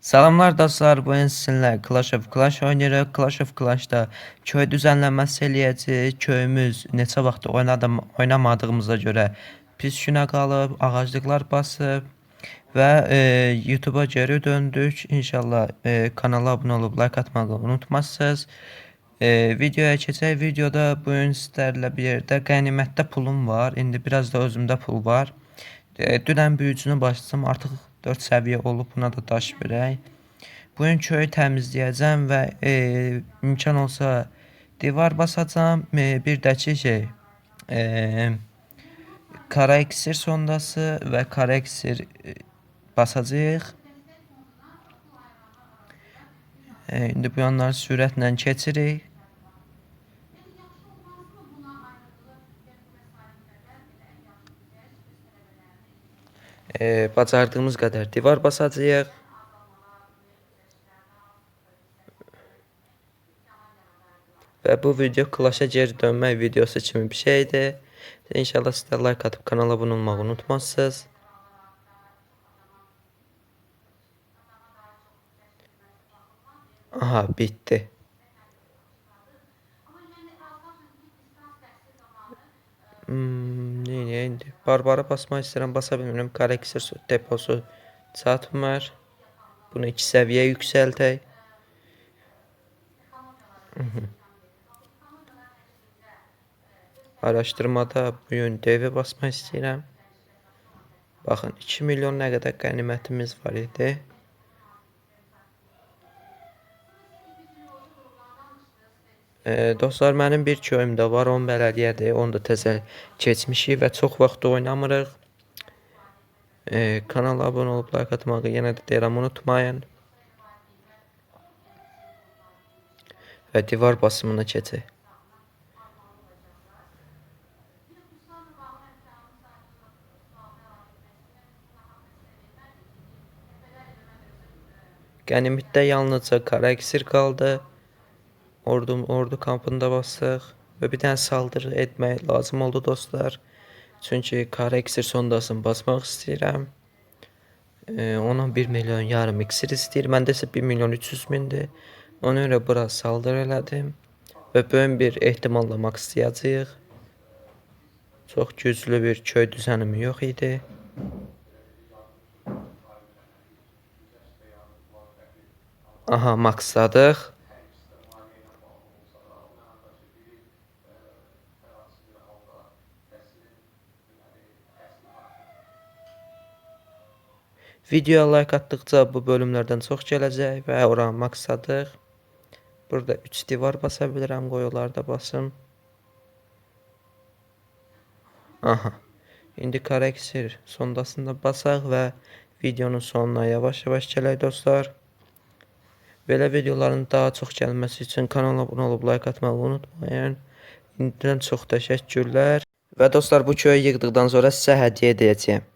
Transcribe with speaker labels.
Speaker 1: Salamlar dostlar, bu gün sizinlə Clash of Clash oynayırıq. Clash of Clash'da köy düzənləməsi eləyəcəyik. Köyümüz neçə vaxt oynadım, oynamadığımıza görə pis günə qalıb, ağaclıqlar basıb və e, YouTube-a geri döndük. İnşallah e, kanala abunə olub like atmağı unutmazsınız. E, videoya keçək. Videoda bu gün sizlərlə bir yerdə qənimətdə pulum var. İndi biraz da özümdə pul var. E, dünən büyücünü başlasam artıq 4 səviyyə olub. Buna da daş verək. Bugün köyü təmizləyəcəm və e, imkan olsa divar basacağam. E, bir də ki şey e, kara sondası və kara iksir e, basacağıq. E, indi bu yanları sürətlə keçirik. E, bacardığımız qədər divar basacağıq. Və bu video Clash-a geri dönmək videosu kimi bir şeydir. İnşallah siz də like atıb kanala abunə olmağı unutmazsınız. Aha bitti. Hmm, ne indi? Barbara basmaq istəyirəm, basa bilmirəm. Karakter deposu çatmır. Bunu iki səviyyə yüksəltək. Mhm. Araşdırmada bu gün devə basmaq istəyirəm. Baxın 2 milyon nə qədər qənimətimiz var idi. E, dostlar mənim bir köyüm də var, onun bələdiyyədir. Onu da təzə keçmişik və çox vaxt oynamırıq. E, kanala abunə olub like atmağı yenə də deyirəm unutmayın. Və divar basımına keçək. Qənimətdə yalnızca qara iksir. Ordu, ordu kampında basdıq və bir dənə saldırı etmək lazım oldu dostlar. Çünki qara iksir sondasını basmaq istəyirəm. Ee, ona 1 milyon yarım iksir istəyir. Məndə isə 1 milyon 300 mindir. Ona görə bura saldırı elədim və böyük bir ehtimalla makslayacağıq. Çox güclü bir köy düzənimi yox idi. Aha, maksadıq. Videoya like atdıqca bu bölümlərdən çox gələcək və ora maksadıq. Burada 3 divar basa bilirəm, qoy onları da basım. Aha. İndi karakter sondasında basaq və videonun sonuna yavaş-yavaş gələk dostlar. Belə videoların daha çox gəlməsi üçün kanala abunə olub like atmağı unutmayın. İndidən çox təşəkkürlər. Və dostlar bu köyü yığdıqdan sonra sizə hədiyyə edəcəyəm.